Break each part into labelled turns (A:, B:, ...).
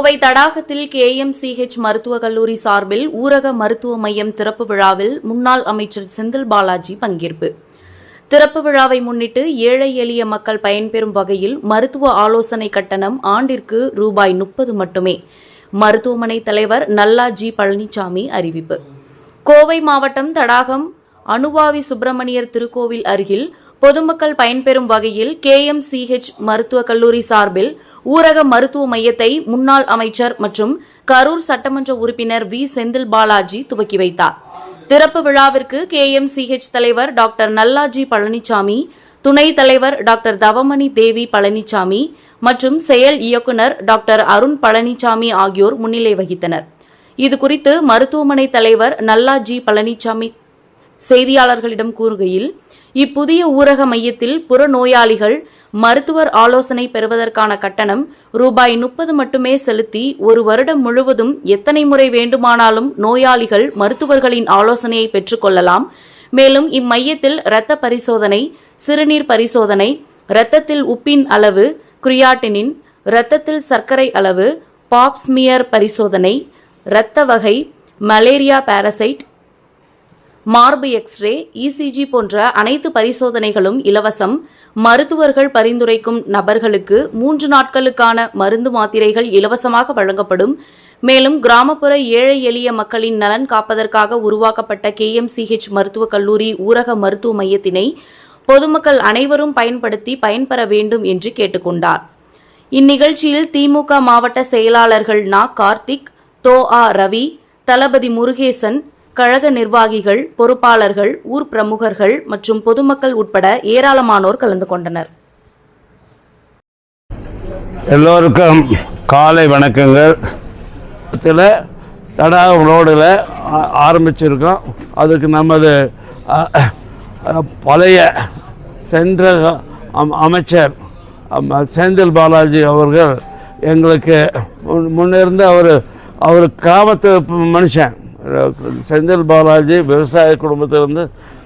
A: Kovai தடாகத்தில் KMCH மருத்துவக் கல்லூரி சார்பில் ஊரக மருத்துவ மையம் திறப்பு விழாவில் முன்னாள் அமைச்சர் செந்தில் பாலாஜி பங்கேற்பு. திறப்பு விழாவை முன்னிட்டு ஏழை எளிய மக்கள் பயன்பெறும் வகையில் மருத்துவ ஆலோசனை கட்டணம் ஆண்டிற்கு ரூபாய் முப்பது மட்டுமே. மருத்துவமனை தலைவர் நல்லாஜி பழனிசாமி அறிவிப்பு. கோவை மாவட்டம் தடாகம் அனுபாவி சுப்பிரமணியர் திருக்கோவில் அருகில் பொதுமக்கள் பயன்பெறும் வகையில் கே எம் சிஹெச் மருத்துவக் கல்லூரி சார்பில் ஊரக மருத்துவ மையத்தை முன்னாள் அமைச்சர் மற்றும் கரூர் சட்டமன்ற உறுப்பினர் வி. செந்தில் பாலாஜி துவக்கி வைத்தார். திறப்பு விழாவிற்கு கேஎம்சிஹெச் தலைவர் டாக்டர் நல்லாஜி பழனிசாமி துணைத் தலைவர் டாக்டர் தவமணி தேவி பழனிசாமி மற்றும் செயல் இயக்குனர் டாக்டர் அருண் பழனிசாமி ஆகியோர் முன்னிலை வகித்தனர். இதுகுறித்து மருத்துவமனை தலைவர் நல்லாஜி பழனிசாமி செய்தியாளர்களிடம் கூறுகையில் இப்புதிய ஊரக மையத்தில் புறநோயாளிகள் மருத்துவர் ஆலோசனை பெறுவதற்கான கட்டணம் ரூபாய் முப்பது மட்டுமே செலுத்தி ஒரு வருடம் முழுவதும் எத்தனை முறை வேண்டுமானாலும் நோயாளிகள் மருத்துவர்களின் ஆலோசனையை பெற்றுக்கொள்ளலாம் மேலும் இம்மையத்தில் இரத்த பரிசோதனை சிறுநீர் பரிசோதனை இரத்தத்தில் உப்பின் அளவு குரியாட்டினின் இரத்தத்தில் சர்க்கரை அளவு பாப்ஸ்மியர் பரிசோதனை இரத்த வகை மலேரியா பாரசைட் மார்பு எக்ஸ்ரே இசிஜி போன்ற அனைத்து பரிசோதனைகளும் இலவசம். மருத்துவர்கள் பரிந்துரைக்கும் நபர்களுக்கு மூன்று நாட்களுக்கான மருந்து மாத்திரைகள் இலவசமாக வழங்கப்படும். மேலும் கிராமப்புற ஏழை எளிய மக்களின் நலன் காப்பதற்காக உருவாக்கப்பட்ட கேஎம்சிஹெச் மருத்துவக் கல்லூரி ஊரக மருத்துவ மையத்தினை பொதுமக்கள் அனைவரும் பயன்படுத்தி பயன்பெற வேண்டும் என்று கேட்டுக்கொண்டார். இந்நிகழ்ச்சியில் திமுக மாவட்ட செயலாளர்கள் நா. கார்த்திக் தோ. ஆ. ரவி தளபதி முருகேசன் கழக நிர்வாகிகள் பொறுப்பாளர்கள் ஊர் பிரமுகர்கள் மற்றும் பொதுமக்கள் உட்பட ஏராளமானோர் கலந்து கொண்டனர்.
B: எல்லோருக்கும் காலை வணக்கங்கள். இதில் தடாகம் ரோடில் ஆரம்பிச்சிருக்கோம். அதுக்கு நமது பழைய சென்ற அம்- அமைச்சர் அம், செந்தில் பாலாஜி அவர்கள் எங்களுக்கு முன்- முன்னிருந்து அவர் அவர் கிராமத்து மனுஷன். செந்தில் பாலாஜி விவசாய குடும்பத்திலிருந்து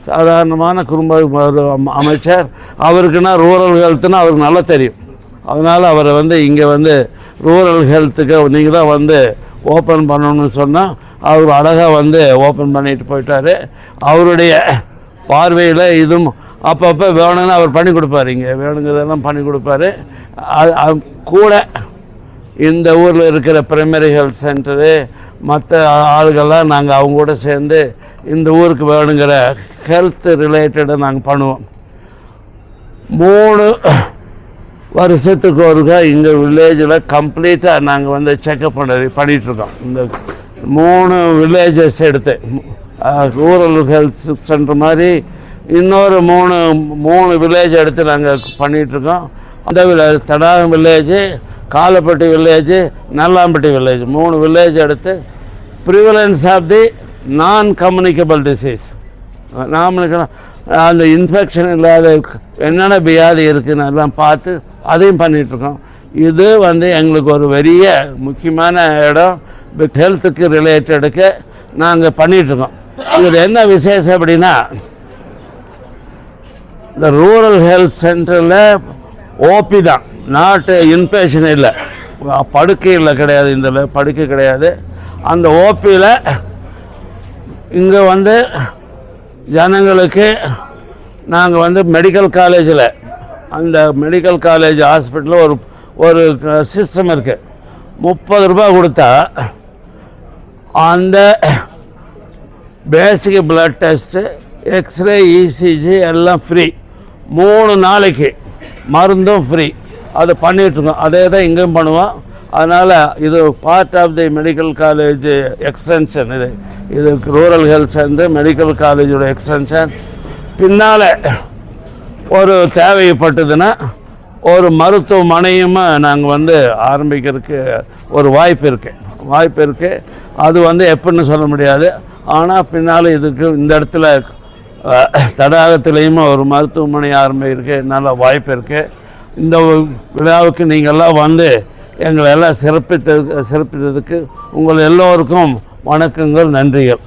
B: சாதாரணமான குடும்ப அமைச்சர். அவருக்குன்னா ரூரல் ஹெல்த்னா அவருக்கு நல்லா தெரியும். அதனால் அவரை வந்து இங்கே வந்து ரூரல் ஹெல்த்துக்கு நீங்கள் தான் வந்து ஓப்பன் பண்ணணும்னு சொன்னால் அவர் அழகாக வந்து ஓப்பன் பண்ணிட்டு போயிட்டார். அவருடைய பார்வையில் இதுவும் அப்பப்போ வேணும்னு அவர் பண்ணி கொடுப்பாரு. இங்கே வேணுங்கிறதெல்லாம் பண்ணி கொடுப்பாரு. அது அது கூட இந்த ஊரில் இருக்கிற பிரைமரி ஹெல்த் சென்டரு மற்ற ஆளுகள்லாம் நாங்கள் அவங்க கூட சேர்ந்து இந்த ஊருக்கு வேணுங்கிற ஹெல்த் ரிலேட்டடை நாங்கள் பண்ணுவோம். மூணு வருஷத்துக்கு ஒருக்கா இங்கே வில்லேஜில் கம்ப்ளீட்டாக நாங்கள் வந்து செக்கப் பண்ண பண்ணிகிட்ருக்கோம் இந்த மூணு வில்லேஜஸ் எடுத்து ரூரல் ஹெல்த் சென்டர் மாதிரி இன்னொரு மூணு மூணு வில்லேஜ் எடுத்து நாங்கள் பண்ணிகிட்ருக்கோம் அந்த village Thadagam village Kalappatti village Nallampatti village மூணு வில்லேஜ் எடுத்து prevalence of the non communicable disease நாமளுக்கு அந்த இன்ஃபெக்ஷன் இல்லாத என்னென்ன வியாதி இருக்குதுன்னு எல்லாம் பார்த்து அதையும் பண்ணிகிட்ருக்கோம் இது வந்து எங்களுக்கு ஒரு பெரிய முக்கியமான இடம். ஹெல்த்துக்கு ரிலேட்டடுக்கு நாங்கள் பண்ணிகிட்ருக்கோம் இதில் என்ன விசேஷம் அப்படின்னா இந்த ரூரல் ஹெல்த் சென்டரில் ஓபி தான். நாட்டு இன்பேஷன் இல்லை. படுக்கையில் கிடையாது இந்த படுக்கை கிடையாது. அந்த ஓபியில் இங்கே வந்து ஜனங்களுக்கு நாங்கள் வந்து மெடிக்கல் காலேஜில் அந்த மெடிக்கல் காலேஜ் ஹாஸ்பிட்டலில் ஒரு ஒரு சிஸ்டம் இருக்குது முப்பது ரூபாய் கொடுத்தா அந்த basic blood test X ray ECG எல்லாம் ஃப்ரீ மூணு நாளைக்கு மருந்தும் ஃப்ரீ அதை பண்ணிகிட்ருக்கோம் அதே தான் இங்கேயும் பண்ணுவோம். அதனால் இது part of the medical college extension இது. இது ரூரல் ஹெல்த் சேர்ந்து மெடிக்கல் காலேஜோட எக்ஸ்டென்ஷன் பின்னால் ஒரு தேவைப்பட்டதுன்னா ஒரு மருத்துவமனையும் நாங்கள் வந்து ஆரம்பிக்கிறதுக்கு ஒரு வாய்ப்பு இருக்குது வாய்ப்பு இருக்குது அது வந்து எப்படின்னு சொல்ல முடியாது. ஆனால் பின்னால் இதுக்கு இந்த இடத்துல தடாகத்திலையும் ஒரு மருத்துவமனை ஆரம்பிக்கிறதுக்கு நல்ல வாய்ப்பு இருக்குது இந்த விழாவுக்கு நீங்கள்லாம் வந்து எங்களை எல்லாம் சிறப்பித்தது சிறப்பித்ததுக்கு உங்கள் எல்லோருக்கும் வணக்கங்கள் நன்றிகள்.